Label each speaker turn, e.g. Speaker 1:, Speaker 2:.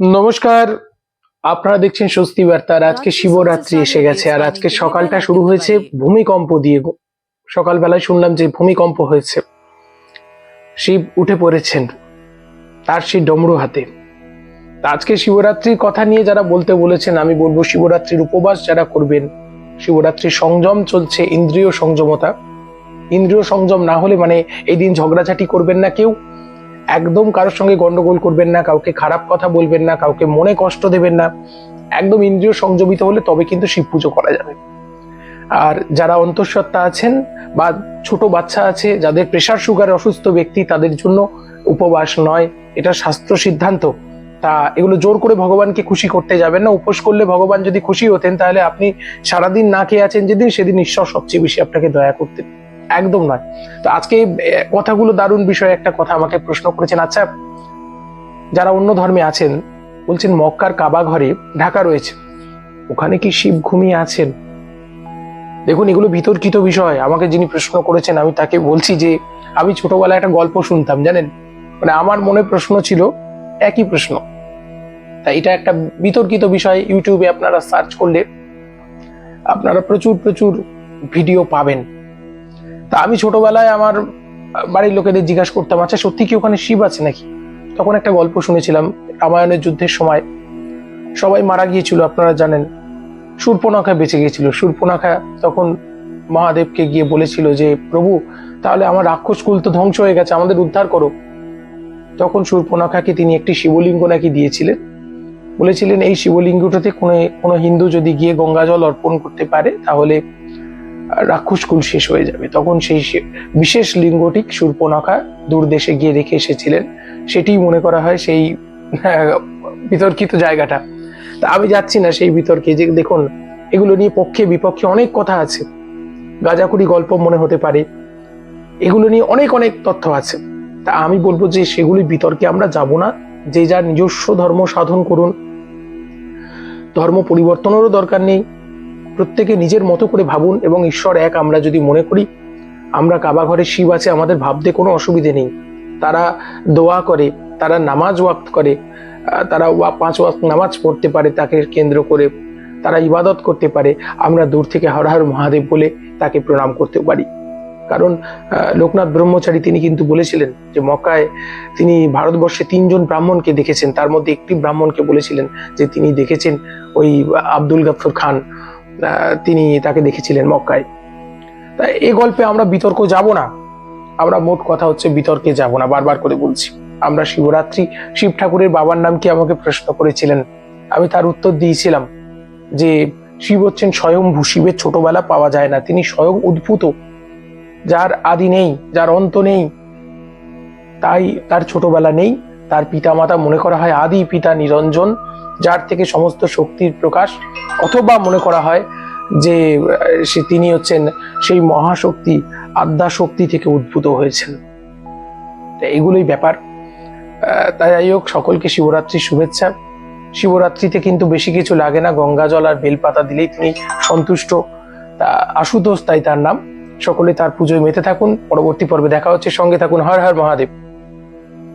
Speaker 1: নমস্কার আপনারা দেখছেন স্বস্তি বার্তা। আর আজকে শিবরাত্রি এসে গেছে। আর আজকে সকালটা শুরু হয়েছে ভূমিকম্প দিয়ে। সকালবেলায় শুনলাম যে ভূমিকম্প হয়েছে। শিব উঠে পড়েছেন। তার সেই ডমরু হাতে। আজকে শিবরাত্রির কথা নিয়ে যারা বলতে বলেছেন আমি বলব শিবরাত্রির উপবাস যারা করবেন শিবরাত্রির সংযম চলছে ইন্দ্রিয় সংযমতা। ইন্দ্রিয় সংযম না হলে মানে এই দিন ঝগড়াঝাটি করবেন না কেউ। একদম কারোর সঙ্গে গন্ডগোল করবেন না, কাউকে খারাপ কথা বলবেন না, কাউকে মনে কষ্ট দেবেন না। একদম ইন্দ্রিয় সংযমিত হলে তবে কিন্তু শিব পুজো করা যাবে। আর যারা অন্তঃসত্ত্বা আছেন বা ছোট বাচ্চা আছে, যাদের প্রেশার সুগার অসুস্থ ব্যক্তি, তাদের জন্য উপবাস নয়, এটা শাস্ত্র সিদ্ধান্ত। তা এগুলো জোর করে ভগবানকে খুশি করতে যাবেন না, উপোস করলে ভগবান যদি খুশি হতেন, তাহলে আপনি সারাদিন না খেয়ে আছেন যেদিন, সেদিন ঈশ্বর সবচেয়ে বেশি আপনাকে দয়া করতেন। একদম নয়। তো আজকে কথাগুলো দারুণ বিষয় একটা কথা আমাকে প্রশ্ন করেছেন। আচ্ছা যারা অন্য ধর্মে আছেন, বলছেন মক্কার কাবা ঘরে ঢাকা রয়েছে। ওখানে কি শিব ঘুমিয়ে আছেন? দেখুন, এগুলো বিতর্কিত বিষয়। আমাকে যিনি প্রশ্ন করেছেন, আমি তাকে বলছি যে, আমি ছোটবেলায় একটা গল্প শুনতাম, জানেন? মানে আমার মনে প্রশ্ন ছিল একই প্রশ্ন। তা এটা একটা বিতর্কিত বিষয়। ইউটিউবে আপনারা সার্চ করলে আপনারা প্রচুর প্রচুর ভিডিও পাবেন। তা আমি ছোটবেলায় আমার বাড়ির লোকেদের জিজ্ঞাসা করতাম আচ্ছা সত্যি কি ওখানে শিব আছে নাকি? তখন একটা গল্প শুনেছিলাম, রামায়ণের যুদ্ধের সময়। সবাই মারা গিয়েছিল, আপনারা জানেন। শূর্পনাখা বেঁচে গিয়েছিল। শূর্পনাখা তখন মহাদেবকে গিয়ে বলেছিল যে, প্রভু, তাহলে আমার রাক্ষস কুল তো ধ্বংস হয়ে গেছে, আমাদের উদ্ধার করো। তখন শূর্পনাখাকে তিনি একটি শিবলিঙ্গ নাকি দিয়েছিলেন। বলেছিলেন, এই শিবলিঙ্গটাতে কোনো কোনো হিন্দু যদি গিয়ে গঙ্গা জল অর্পণ করতে পারে, তাহলে রাক্ষস কুল শেষ হয়ে যাবে। তখন সেই বিশেষ লিঙ্গটি শূর্পনাখা দূর দেশে গিয়ে রেখে এসেছিলেন। সেটি মনে করা হয় সেই বিতর্কিত জায়গাটা। তা আমি যাচ্ছি না সেই বিতর্কে। যে দেখুন, এগুলো নিয়ে পক্ষে বিপক্ষে অনেক কথা আছে। গাজাকুড়ি গল্প মনে হতে পারে। এগুলো নিয়ে অনেক অনেক তথ্য আছে। তা আমি বলব যে সেগুলি বিতর্কে আমরা যাব না। যে যার নিজস্ব ধর্ম সাধন করুন। ধর্ম পরিবর্তনেরও দরকার নেই। প্রত্যেকে নিজের মতো করে ভাবুন এবং ঈশ্বর এক, আমরা যদি মনে করি আমরা কাবা ঘরে শিব আছে, আমাদের ভাবতে কোনো অসুবিধে নেই। তারা দোয়া করে, তারা নামাজ ওয়াক্ত করে তারা পাঁচ ওয়াক্ত নামাজ পড়তে পারে তাকে কেন্দ্র করে, তারা ইবাদত করতে পারে, আমরা দূর থেকে হর হর মহাদেব বলে তাকে প্রণাম করতে পারি। কারণ লোকনাথ ব্রহ্মচারী তিনি কিন্তু বলেছিলেন যে মক্কায় তিনি ভারতবর্ষে তিনজন ব্রাহ্মণকে দেখেছেন, তার মধ্যে একটি ব্রাহ্মণকে বলেছিলেন যে তিনি দেখেছেন ওই আব্দুল গাফর খান। তিনি তাকে দেখেছিলেন মক্কায়। তাই এই গল্পে আমরা বিতর্ক যাব না। আমরা মোট কথা হচ্ছে বিতর্কে যাব না, বারবার করে বলছি। আমরা শিবরাত্রি, শিব ঠাকুরের বাবার নাম কি আমাকে প্রশ্ন করেছিলেন? আমি তার উত্তর দিয়েছিলাম যে, শিব হচ্ছেন স্বয়ংভূ শিবের ছোটবেলা পাওয়া যায় না। তিনি স্বয়ং উদ্ভূত। যার আদি নেই, যার অন্ত নেই, তাই তার ছোটবেলা নেই। তার পিতামাতা মনে করা হয় আদি পিতা নিরঞ্জন, যার থেকে সমস্ত শক্তির প্রকাশ। অথবা মনে করা হয় যে, সে তিনি হচ্ছেন সেই মহাশক্তি আদ্যা শক্তি থেকে উদ্ভূত হয়েছেন। এগুলোই ব্যাপার। তাই যাই হোক, সকলকে শিবরাত্রির শুভেচ্ছা। শিবরাত্রিতে কিন্তু বেশি কিছু লাগে না, গঙ্গা জল আর বেলপাতা দিলেই তিনি সন্তুষ্ট। তা আশুতোষ তাই তার নাম। সকলে তার পুজোয় মেতে থাকুন। পরবর্তী পর্বে দেখা হচ্ছে। সঙ্গে থাকুন। হর হর মহাদেব।